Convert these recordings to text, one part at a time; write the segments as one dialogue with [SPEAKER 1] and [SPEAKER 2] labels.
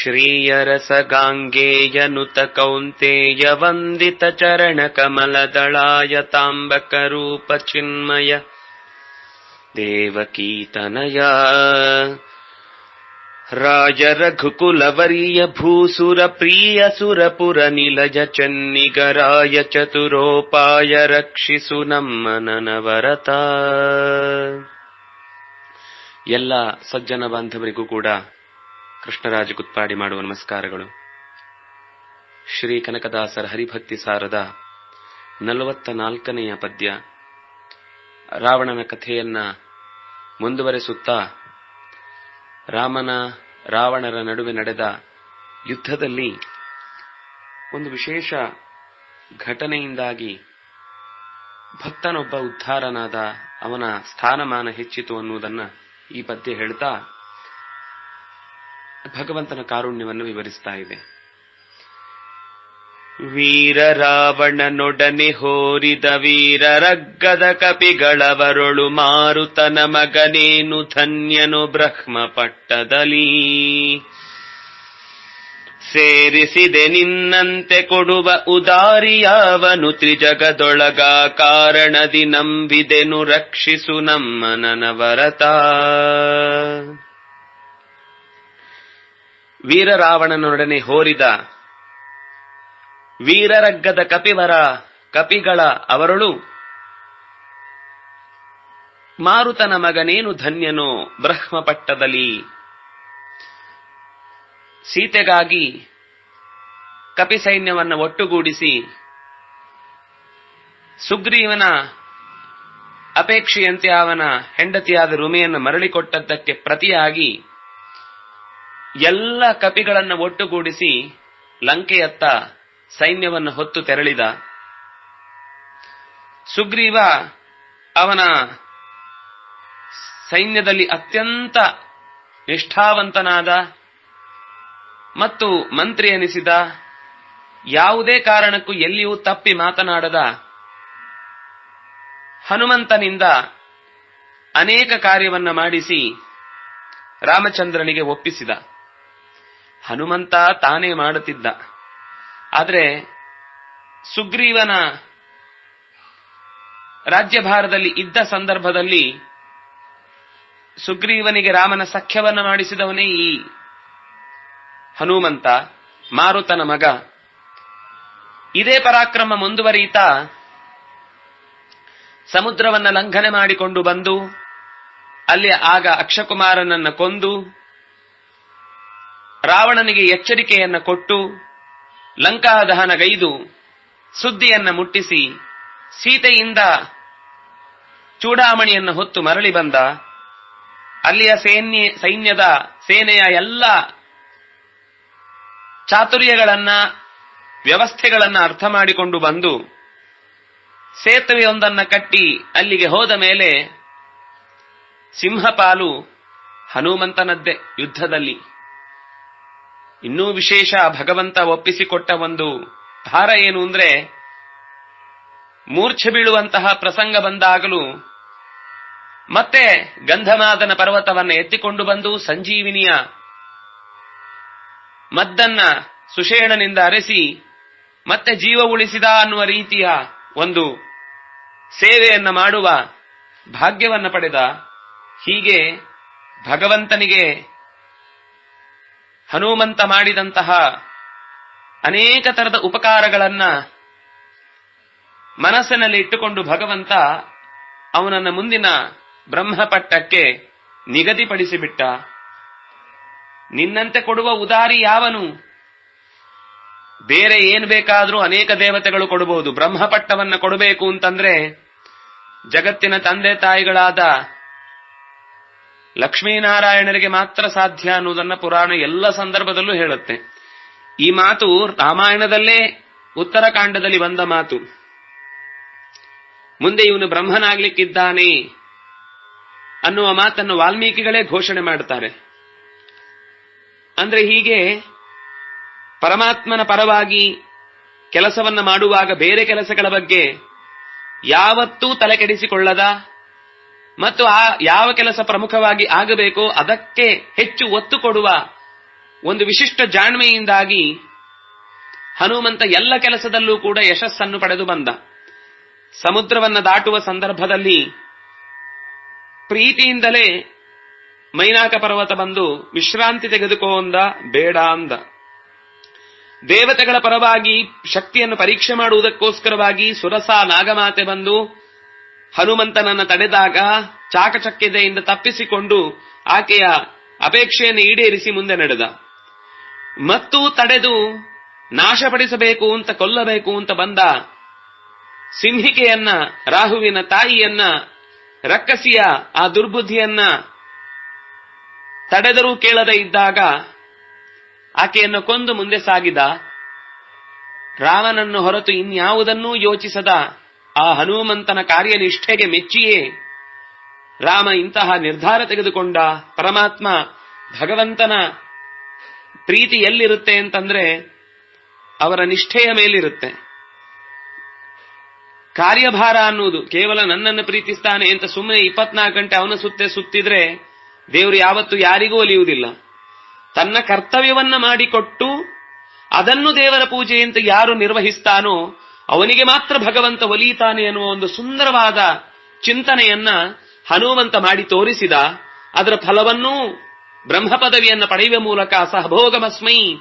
[SPEAKER 1] श्रीयरसगाङ्गेयनुत कौन्तेय वन्दितचरणकमलदलाय ताम्बकरूपचिन्मय देवकीर्तनय राज रघुकुलवर्य भूसुरप्रियसुरपुरनिलय चन्निगराय चतुरोपाय रक्षिसुनम् मननवरता ಎಲ್ಲ ಸಜ್ಜನ ಬಾಂಧವರಿಗೂ ಕೂಡ ಕೃಷ್ಣರಾಜ ಕುತ್ಪಾಡಿ ಮಾಡುವ ನಮಸ್ಕಾರಗಳು. ಶ್ರೀ ಕನಕದಾಸರ ಹರಿಭಕ್ತಿ ಸಾರದ ನಲವತ್ತ ನಾಲ್ಕನೆಯ ಪದ್ಯ. ರಾವಣನ ಕಥೆಯನ್ನ ಮುಂದುವರೆಸುತ್ತಾ ರಾಮನ ರಾವಣರ ನಡುವೆ ನಡೆದ ಯುದ್ಧದಲ್ಲಿ ಒಂದು ವಿಶೇಷ ಘಟನೆಯಿಂದಾಗಿ ಭಕ್ತನೊಬ್ಬ ಉದ್ಧಾರನಾದ ಅವನ ಸ್ಥಾನಮಾನ ಹೆಚ್ಚಿತು ಅನ್ನುವುದನ್ನ ಈ ಪದ್ಯ ಹೇಳ್ತಾ ಭಗವಂತನ ಕಾರುಣ್ಯವನ್ನು ವಿವರಿಸ್ತಾ ಇದೆ. ವೀರ ರಾವಣನೊಡನೆ ಹೋರಿದ ವೀರರಗ್ಗದ ಕಪಿಗಳವರೊಳು ಮಾರುತನ ಮಗನೇನು ಧನ್ಯನು ಬ್ರಹ್ಮ ಪಟ್ಟದಲಿ ಸೇರಿಸಿದೆ ನಿನ್ನಂತೆ ಕೊಡುವ ಉದಾರಿಯಾವನು ತ್ರಿಜಗದೊಳಗ? ಕಾರಣದಿ ನಂಬಿದೆನು ರಕ್ಷಿಸು ನಮ್ಮ ನನವರತ. ವೀರರಾವಣನೊಡನೆ ಹೋರಿದ ವೀರರಗ್ಗದ ಕಪಿವರ ಕಪಿಗಳ ಅವರಳು, ಮಾರುತನ ಮಗನೇನು ಧನ್ಯನೋ ಬ್ರಹ್ಮಪಟ್ಟದಲ್ಲಿ ಸೀತೆಗಾಗಿ ಕಪಿ ಸೈನ್ಯವನ್ನು ಒಟ್ಟುಗೂಡಿಸಿ ಸುಗ್ರೀವನ ಅಪೇಕ್ಷೆಯಂತೆ ಅವನ ಹೆಂಡತಿಯಾದ ರುಮೆಯನ್ನು ಮರಳಿಕೊಟ್ಟದ್ದಕ್ಕೆ ಪ್ರತಿಯಾಗಿ ಎಲ್ಲ ಕಪಿಗಳನ್ನು ಒಟ್ಟುಗೂಡಿಸಿ ಲಂಕೆಯತ್ತ ಸೈನ್ಯವನ್ನು ಹೊತ್ತು ತೆರಳಿದ. ಸುಗ್ರೀವ ಅವನ ಸೈನ್ಯದಲ್ಲಿ ಅತ್ಯಂತ ನಿಷ್ಠಾವಂತನಾದ ಮತ್ತು ಮಂತ್ರಿ ಎನಿಸಿದ, ಯಾವುದೇ ಕಾರಣಕ್ಕೂ ಎಲ್ಲಿಯೂ ತಪ್ಪಿ ಮಾತನಾಡದ ಹನುಮಂತನಿಂದ ಅನೇಕ ಕಾರ್ಯವನ್ನ ಮಾಡಿಸಿ ರಾಮಚಂದ್ರನಿಗೆ ಒಪ್ಪಿಸಿದ. ಹನುಮಂತ ತಾನೇ ಮಾಡುತ್ತಿದ್ದ. ಆದರೆ ಸುಗ್ರೀವನ ರಾಜ್ಯಭಾರದಲ್ಲಿ ಇದ್ದ ಸಂದರ್ಭದಲ್ಲಿ ಸುಗ್ರೀವನಿಗೆ ರಾಮನ ಸಖ್ಯವನ್ನ ಮಾಡಿಸಿದವನೇ ಈ ಹನುಮಂತ, ಮಾರುತನ ಮಗ. ಇದೇ ಪರಾಕ್ರಮ ಮುಂದುವರಿಯುತ್ತಾ ಸಮುದ್ರವನ್ನ ಲಂಘನೆ ಮಾಡಿಕೊಂಡು ಬಂದು, ಅಲ್ಲಿ ಆಗ ಅಕ್ಷಕುಮಾರನನ್ನ ಕೊಂದು, ರಾವಣನಿಗೆ ಎಚ್ಚರಿಕೆಯನ್ನ ಕೊಟ್ಟು ಲಂಕಾ ದಹನಗೈದು ಸುದ್ದಿಯನ್ನ ಮುಟ್ಟಿಸಿ, ಸೀತೆಯಿಂದ ಚೂಡಾಮಣಿಯನ್ನು ಹೊತ್ತು ಮರಳಿ ಬಂದ. ಅಲ್ಲಿಯ ಸೈನ್ಯ, ಸೈನ್ಯದ ಸೇನೆಯ ಎಲ್ಲ ಚಾತುರ್ಯಗಳನ್ನ, ವ್ಯವಸ್ಥೆಗಳನ್ನ ಅರ್ಥ ಮಾಡಿಕೊಂಡು ಬಂದು ಸೇತುವೆಯೊಂದನ್ನ ಕಟ್ಟಿ ಅಲ್ಲಿಗೆ ಹೋದ ಮೇಲೆ ಸಿಂಹಪಾಲು ಹನುಮಂತನದ್ದೇ ಯುದ್ಧದಲ್ಲಿ. ಇನ್ನೂ ವಿಶೇಷ ಭಗವಂತ ಒಪ್ಪಿಸಿಕೊಟ್ಟ ಒಂದು ಭಾರ ಏನು ಅಂದ್ರೆ, ಮೂರ್ಛೆ ಬೀಳುವಂತಹ ಪ್ರಸಂಗ ಬಂದಾಗಲೂ ಮತ್ತೆ ಗಂಧಮಾದನ ಪರ್ವತವನ್ನ ಎತ್ತಿಕೊಂಡು ಬಂದು ಸಂಜೀವಿನಿಯ ಮದ್ದನ್ನ ಸುಷೇಣನಿಂದ ಅರೆಸಿ, ಮತ್ತೆ ಜೀವ ಉಳಿಸಿದ ಅನ್ನುವ ರೀತಿಯ ಒಂದು ಸೇವೆಯನ್ನ ಮಾಡುವ ಭಾಗ್ಯವನ್ನ ಪಡೆದ, ಹೀಗೆ ಭಗವಂತನಿಗೆ ಹನುಮಂತ ಮಾಡಿದಂತಹ ಅನೇಕ ತರದ ಉಪಕಾರಗಳನ್ನ ಮನಸ್ಸಿನಲ್ಲಿ ಇಟ್ಟುಕೊಂಡು ಭಗವಂತ ಅವನನ್ನ ಮುಂದಿನ ಬ್ರಹ್ಮಪಟ್ಟಕ್ಕೆ ನಿಗದಿಪಡಿಸಿಬಿಟ್ಟ. ನಿನ್ನಂತೆ ಕೊಡುವ ಉದಾರಿ ಯಾವನು? ಬೇರೆ ಏನ್ ಬೇಕಾದ್ರೂ ಅನೇಕ ದೇವತೆಗಳು ಕೊಡಬಹುದು. ಬ್ರಹ್ಮಪಟ್ಟವನ್ನ ಕೊಡಬೇಕು ಅಂತಂದ್ರೆ ಜಗತ್ತಿನ ತಂದೆ ತಾಯಿಗಳಾದ ಲಕ್ಷ್ಮೀನಾರಾಯಣರಿಗೆ ಮಾತ್ರ ಸಾಧ್ಯ ಅನ್ನುವುದನ್ನ ಪುರಾಣ ಎಲ್ಲ ಸಂದರ್ಭದಲ್ಲೂ ಹೇಳುತ್ತೆ. ಈ ಮಾತು ರಾಮಾಯಣದಲ್ಲೇ ಉತ್ತರಕಾಂಡದಲ್ಲಿ ಬಂದ ಮಾತು. ಮುಂದೆ ಇವನು ಬ್ರಹ್ಮನಾಗ್ಲಿಕ್ಕಿದ್ದಾನೆ ಅನ್ನುವ ಮಾತನ್ನು ವಾಲ್ಮೀಕಿಗಳೇ ಘೋಷಣೆ ಮಾಡ್ತಾರೆ. ಅಂದ್ರೆ ಹೀಗೆ ಪರಮಾತ್ಮನ ಪರವಾಗಿ ಕೆಲಸವನ್ನ ಮಾಡುವಾಗ ಬೇರೆ ಕೆಲಸಗಳ ಬಗ್ಗೆ ಯಾವತ್ತೂ ತಲೆ ಕೆಡಿಸಿಕೊಳ್ಳದ ಮತ್ತು ಆ ಯಾವ ಕೆಲಸ ಪ್ರಮುಖವಾಗಿ ಆಗಬೇಕೋ ಅದಕ್ಕೆ ಹೆಚ್ಚು ಒತ್ತು ಕೊಡುವ ಒಂದು ವಿಶಿಷ್ಟ ಜಾಣ್ಮೆಯಿಂದಾಗಿ ಹನುಮಂತ ಎಲ್ಲ ಕೆಲಸದಲ್ಲೂ ಕೂಡ ಯಶಸ್ಸನ್ನು ಪಡೆದು ಬಂದ. ಸಮುದ್ರವನ್ನು ದಾಟುವ ಸಂದರ್ಭದಲ್ಲಿ ಪ್ರೀತಿಯಿಂದಲೇ ಮೈನಾಕ ಪರ್ವತ ಬಂದು ವಿಶ್ರಾಂತಿ ತೆಗೆದುಕೋ ಅಂದ, ಬೇಡ ಅಂದ. ದೇವತೆಗಳ ಪರವಾಗಿ ಶಕ್ತಿಯನ್ನು ಪರೀಕ್ಷೆ ಮಾಡುವುದಕ್ಕೋಸ್ಕರವಾಗಿ ಸುರಸ ನಾಗಮಾತೆ ಬಂದು ಹನುಮಂತನನ್ನ ತಡೆದಾಗ ಚಾಕಚಕ್ಯತೆಯಿಂದ ತಪ್ಪಿಸಿಕೊಂಡು ಆಕೆಯ ಅಪೇಕ್ಷೆಯನ್ನು ಈಡೇರಿಸಿ ಮುಂದೆ ನಡೆದ. ಮತ್ತು ತಡೆದು ನಾಶಪಡಿಸಬೇಕು ಅಂತ ಕೊಲ್ಲಬೇಕು ಅಂತ ಬಂದ ಸಿಂಹಿಕೆಯನ್ನ, ರಾಹುವಿನ ತಾಯಿಯನ್ನ, ರಕ್ಕಸಿಯ ಆ ದುರ್ಬುದ್ಧಿಯನ್ನ ತಡೆದರೂ ಕೇಳದೆ ಇದ್ದಾಗ ಆಕೆಯನ್ನು ಕೊಂದು ಮುಂದೆ ಸಾಗಿದ. ರಾಮನನ್ನು ಹೊರತು ಇನ್ಯಾವುದನ್ನೂ ಯೋಚಿಸದ ಆ ಹನುಮಂತನ ಕಾರ್ಯನಿಷ್ಠೆಗೆ ಮೆಚ್ಚಿಯೇ. ರಾಮ ಇಂತಹ ನಿರ್ಧಾರ ತೆಗೆದುಕೊಂಡ ಪರಮಾತ್ಮ ಭಗವಂತನ ಪ್ರೀತಿ ಎಲ್ಲಿರುತ್ತೆ ಅಂತಂದ್ರೆ ಅವರ ನಿಷ್ಠೆಯ ಮೇಲಿರುತ್ತೆ. ಕಾರ್ಯಭಾರ ಅನ್ನುವುದು ಕೇವಲ ನನ್ನನ್ನು ಪ್ರೀತಿಸ್ತಾನೆ ಅಂತ ಸುಮ್ಮನೆ ಇಪ್ಪತ್ನಾಲ್ಕು ಗಂಟೆ ಅವನ ಸುತ್ತೆ ಸುತ್ತಿದ್ರೆ ದೇವರು ಯಾವತ್ತು ಯಾರಿಗೂ ಒಲಿಯುವುದಿಲ್ಲ. ತನ್ನ ಕರ್ತವ್ಯವನ್ನ ಮಾಡಿಕೊಟ್ಟು ಅದನ್ನು ದೇವರ ಪೂಜೆ ಅಂತ ಯಾರು ನಿರ್ವಹಿಸ್ತಾನೋ ಅವನಿಗೆ ಮಾತ್ರ ಭಗವಂತ ಒಲಿಯುತ್ತಾನೆ ಎನ್ನುವ ಒಂದು ಸುಂದರವಾದ ಚಿಂತನೆಯನ್ನ ಹನುಮಂತ ಮಾಡಿ ತೋರಿಸಿದ. ಅದರ ಫಲವನ್ನೂ ಬ್ರಹ್ಮ ಪದವಿಯನ್ನು ಪಡೆಯುವ ಮೂಲಕ ಸಹಭೋಗಮಸ್ಮೈ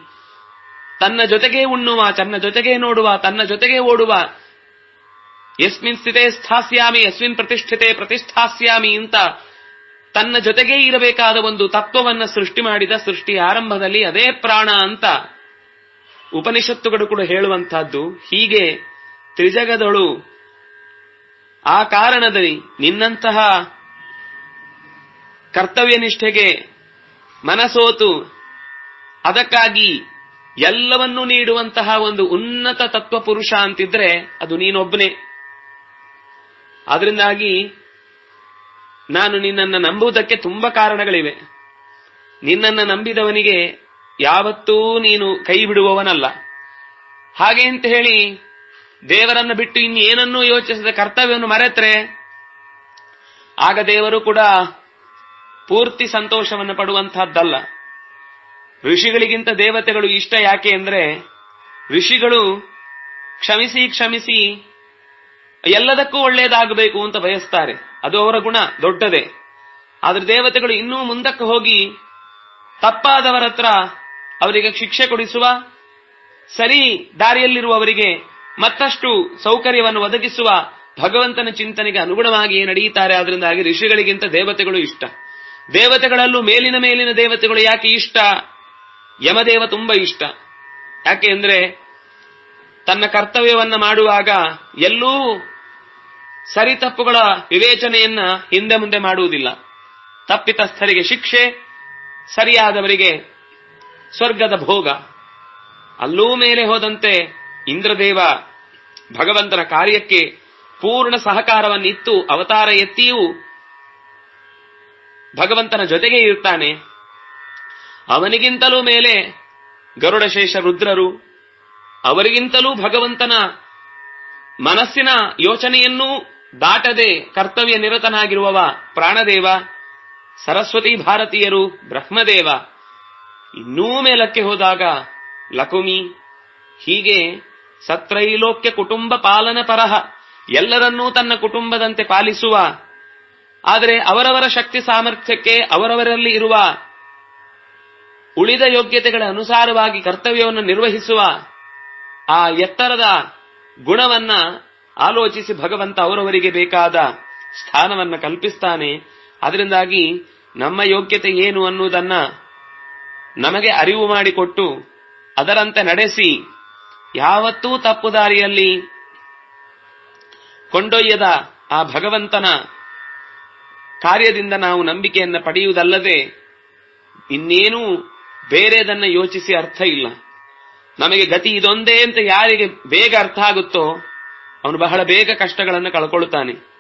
[SPEAKER 1] ತನ್ನ ಜೊತೆಗೆ ಉಣ್ಣುವ, ತನ್ನ ಜೊತೆಗೆ ನೋಡುವ, ತನ್ನ ಜೊತೆಗೆ ಓಡುವ. ಯಸ್ಮಿನ್ ಸ್ಥಿತೆ ಸ್ಥಾಸ್ಯಾಮಿ, ಯಸ್ಮಿನ್ ಪ್ರತಿಷ್ಠಿತೆ ಪ್ರತಿಷ್ಠಾಸ್ಯಾಮಿ ಅಂತ ತನ್ನ ಜೊತೆಗೇ ಇರಬೇಕಾದ ಒಂದು ತತ್ವವನ್ನ ಸೃಷ್ಟಿ ಮಾಡಿದ ಸೃಷ್ಟಿ ಆರಂಭದಲ್ಲಿ ಅದೇ ಪ್ರಾಣ ಅಂತ ಉಪನಿಷತ್ತುಗಳು ಕೂಡ ಹೇಳುವಂತಹದ್ದು ಹೀಗೆ ತ್ರಿಜಗದಳು ಆ ಕಾರಣದಲ್ಲಿ ನಿನ್ನಂತಹ ಕರ್ತವ್ಯ ನಿಷ್ಠೆಗೆ ಮನಸೋತು, ಅದಕ್ಕಾಗಿ ಎಲ್ಲವನ್ನೂ ನೀಡುವಂತಹ ಒಂದು ಉನ್ನತ ತತ್ವ ಪುರುಷ ಅಂತಿದ್ರೆ ಅದು ನೀನೊಬ್ಬನೇ ಆದ್ರಿಂದಾಗಿ ನಾನು ನಿನ್ನನ್ನು ನಂಬುವುದಕ್ಕೆ ತುಂಬಾ ಕಾರಣಗಳಿವೆ. ನಿನ್ನನ್ನು ನಂಬಿದವನಿಗೆ ಯಾವತ್ತೂ ನೀನು ಕೈ ಬಿಡುವವನಲ್ಲ. ಹಾಗೆ ಅಂತ ಹೇಳಿ ದೇವರನ್ನು ಬಿಟ್ಟು ಇನ್ನೇನನ್ನೂ ಯೋಚಿಸದ ಕರ್ತವ್ಯವನ್ನು ಮರೆತ್ರೆ, ಆಗ ದೇವರು ಕೂಡ ಪೂರ್ತಿ ಸಂತೋಷವನ್ನು ಪಡುವಂತಹದ್ದಲ್ಲ. ಋಷಿಗಳಿಗಿಂತ ದೇವತೆಗಳು ಇಷ್ಟ ಯಾಕೆ ಅಂದ್ರೆ, ಋಷಿಗಳು ಕ್ಷಮಿಸಿ ಕ್ಷಮಿಸಿ ಎಲ್ಲದಕ್ಕೂ ಒಳ್ಳೆಯದಾಗಬೇಕು ಅಂತ ಬಯಸ್ತಾರೆ. ಅದು ಅವರ ಗುಣ, ದೊಡ್ಡದೇ. ಆದ್ರೆ ದೇವತೆಗಳು ಇನ್ನೂ ಮುಂದಕ್ಕೆ ಹೋಗಿ ತಪ್ಪಾದವರ ಹತ್ರ ಅವರಿಗೆ ಶಿಕ್ಷೆ ಕೊಡಿಸುವ, ಸರಿ ದಾರಿಯಲ್ಲಿರುವವರಿಗೆ ಮತ್ತಷ್ಟು ಸೌಕರ್ಯವನ್ನು ಒದಗಿಸುವ ಭಗವಂತನ ಚಿಂತನೆಗೆ ಅನುಗುಣವಾಗಿ ನಡೆಯುತ್ತಾರೆ. ಅದರಿಂದಾಗಿ ಋಷಿಗಳಿಗಿಂತ ದೇವತೆಗಳು ಇಷ್ಟ. ದೇವತೆಗಳಲ್ಲೂ ಮೇಲಿನ ಮೇಲಿನ ದೇವತೆಗಳು ಯಾಕೆ ಇಷ್ಟ? ಯಮದೇವ ತುಂಬಾ ಇಷ್ಟ. ಯಾಕೆ ಅಂದ್ರೆ ತನ್ನ ಕರ್ತವ್ಯವನ್ನ ಮಾಡುವಾಗ ಎಲ್ಲೂ ಸರಿ ತಪ್ಪುಗಳ ವಿವೇಚನೆಯನ್ನ ಹಿಂದೆ ಮುಂದೆ ಮಾಡುವುದಿಲ್ಲ. ತಪ್ಪಿತಸ್ಥರಿಗೆ ಶಿಕ್ಷೆ, ಸರಿಯಾದವರಿಗೆ ಸ್ವರ್ಗದ ಭೋಗ. ಅಲ್ಲೂ ಮೇಲೆ ಹೋದಂತೆ ಇಂದ್ರದೇವ ಭಗವಂತನ ಕಾರ್ಯಕ್ಕೆ ಪೂರ್ಣ ಸಹಕಾರವನ್ನಿತ್ತು, ಅವತಾರ ಎತ್ತಿಯೂ ಭಗವಂತನ ಜೊತೆಗೆ ಇರ್ತಾನೆ. ಅವನಿಗಿಂತಲೂ ಮೇಲೆ ಗರುಡಶೇಷ ರುದ್ರರು, ಅವರಿಗಿಂತಲೂ ಭಗವಂತನ ಮನಸ್ಸಿನ ಯೋಚನೆಯನ್ನೂ ದಾಟದೆ ಕರ್ತವ್ಯ ನಿರತನಾಗಿರುವವ ಪ್ರಾಣದೇವ, ಸರಸ್ವತಿ ಭಾರತೀಯರು ಬ್ರಹ್ಮದೇವ. ಇನ್ನೂ ಮೇಲಕ್ಕೆ ಹೋದಾಗ ಲಕುಮಿ, ಹೀಗೆ ಸತ್ರೈಲೋಕ್ಯ ಕುಟುಂಬ ಪಾಲನ ಪರಹ, ಎಲ್ಲರನ್ನೂ ತನ್ನ ಕುಟುಂಬದಂತೆ ಪಾಲಿಸುವ, ಆದರೆ ಅವರವರ ಶಕ್ತಿ ಸಾಮರ್ಥ್ಯಕ್ಕೆ ಅವರವರಲ್ಲಿ ಇರುವ, ಉಳಿದ ಯೋಗ್ಯತೆಗಳ ಅನುಸಾರವಾಗಿ ಕರ್ತವ್ಯವನ್ನು ನಿರ್ವಹಿಸುವ ಆ ಎತ್ತರದ ಗುಣವನ್ನ ಆಲೋಚಿಸಿ ಭಗವಂತ ಅವರವರಿಗೆ ಬೇಕಾದ ಸ್ಥಾನವನ್ನು ಕಲ್ಪಿಸ್ತಾನೆ. ಅದರಿಂದಾಗಿ ನಮ್ಮ ಯೋಗ್ಯತೆ ಏನು ಅನ್ನುವುದನ್ನ ನಮಗೆ ಅರಿವು ಮಾಡಿಕೊಟ್ಟು ಅದರಂತೆ ನಡೆಸಿ ಯಾವತ್ತೂ ತಪ್ಪು ದಾರಿಯಲ್ಲಿ ಕೊಂಡೊಯ್ಯದ ಆ ಭಗವಂತನ ಕಾರ್ಯದಿಂದ ನಾವು ನಂಬಿಕೆಯನ್ನು ಪಡೆಯುವುದಲ್ಲದೆ ಇನ್ನೇನೂ ಬೇರೆದನ್ನ ಯೋಚಿಸಿ ಅರ್ಥ ಇಲ್ಲ. ನಮಗೆ ಗತಿ ಇದೊಂದೇ ಅಂತ ಯಾರಿಗೆ ಬೇಗ ಅರ್ಥ ಆಗುತ್ತೋ ಅವನು ಬಹಳ ಬೇಗ ಕಷ್ಟಗಳನ್ನು ಕಳ್ಕೊಳ್ತಾನೆ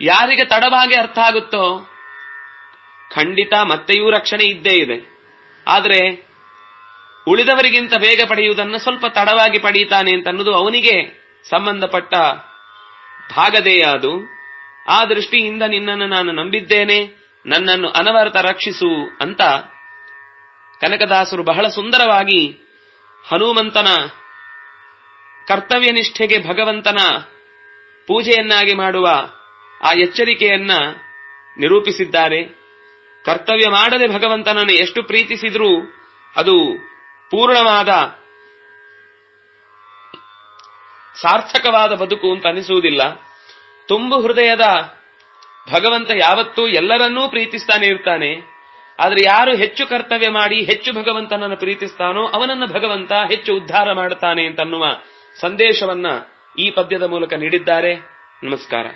[SPEAKER 1] ಯಾರಿಗೆ ತಡವಾಗಿ ಅರ್ಥ ಆಗುತ್ತೋ, ಖಂಡಿತ ಮತ್ತೆಯೂ ರಕ್ಷಣೆ ಇದ್ದೇ ಇದೆ. ಆದರೆ, ಉಳಿದವರಿಗಿಂತ ಬೇಗ ಪಡೆಯುವುದನ್ನು ಸ್ವಲ್ಪ ತಡವಾಗಿ ಪಡೆಯುತ್ತಾನೆ ಅಂತ ಅವನಿಗೆ ಸಂಬಂಧಪಟ್ಟ ಭಾಗದೇ ಅದು ಆ ದೃಷ್ಟಿಯಿಂದ ನಿನ್ನನ್ನು ನಾನು ನಂಬಿದ್ದೇನೆ, ನನ್ನನ್ನು ಅನವರತ ರಕ್ಷಿಸು ಅಂತ ಕನಕದಾಸರು ಬಹಳ ಸುಂದರವಾಗಿ ಹನುಮಂತನ ಕರ್ತವ್ಯ ನಿಷ್ಠೆಗೆ ಭಗವಂತನ ಪೂಜೆಯನ್ನಾಗಿ ಮಾಡುವ ಆ ಎಚ್ಚರಿಕೆಯನ್ನ ನಿರೂಪಿಸಿದ್ದಾರೆ. ಕರ್ತವ್ಯ ಮಾಡದೆ ಭಗವಂತನನ್ನು ಎಷ್ಟು ಪ್ರೀತಿಸಿದ್ರೂ ಅದು ಪೂರ್ಣವಾದ ಸಾರ್ಥಕವಾದ ಬದುಕು ಅಂತ ಅನಿಸುವುದಿಲ್ಲ. ತುಂಬು ಹೃದಯದ ಭಗವಂತ ಯಾವತ್ತೂ ಎಲ್ಲರನ್ನೂ ಪ್ರೀತಿಸ್ತಾನೆ ಇರ್ತಾನೆ. ಆದ್ರೆ ಯಾರು ಹೆಚ್ಚು ಕರ್ತವ್ಯ ಮಾಡಿ ಹೆಚ್ಚು ಭಗವಂತನನ್ನು ಪ್ರೀತಿಸ್ತಾನೋ ಅವನನ್ನ ಭಗವಂತ ಹೆಚ್ಚು ಉದ್ಧಾರ ಮಾಡುತ್ತಾನೆ ಅಂತನ್ನುವ ಸಂದೇಶವನ್ನ ಈ ಪದ್ಯದ ಮೂಲಕ ನೀಡಿದ್ದಾರೆ. ನಮಸ್ಕಾರ.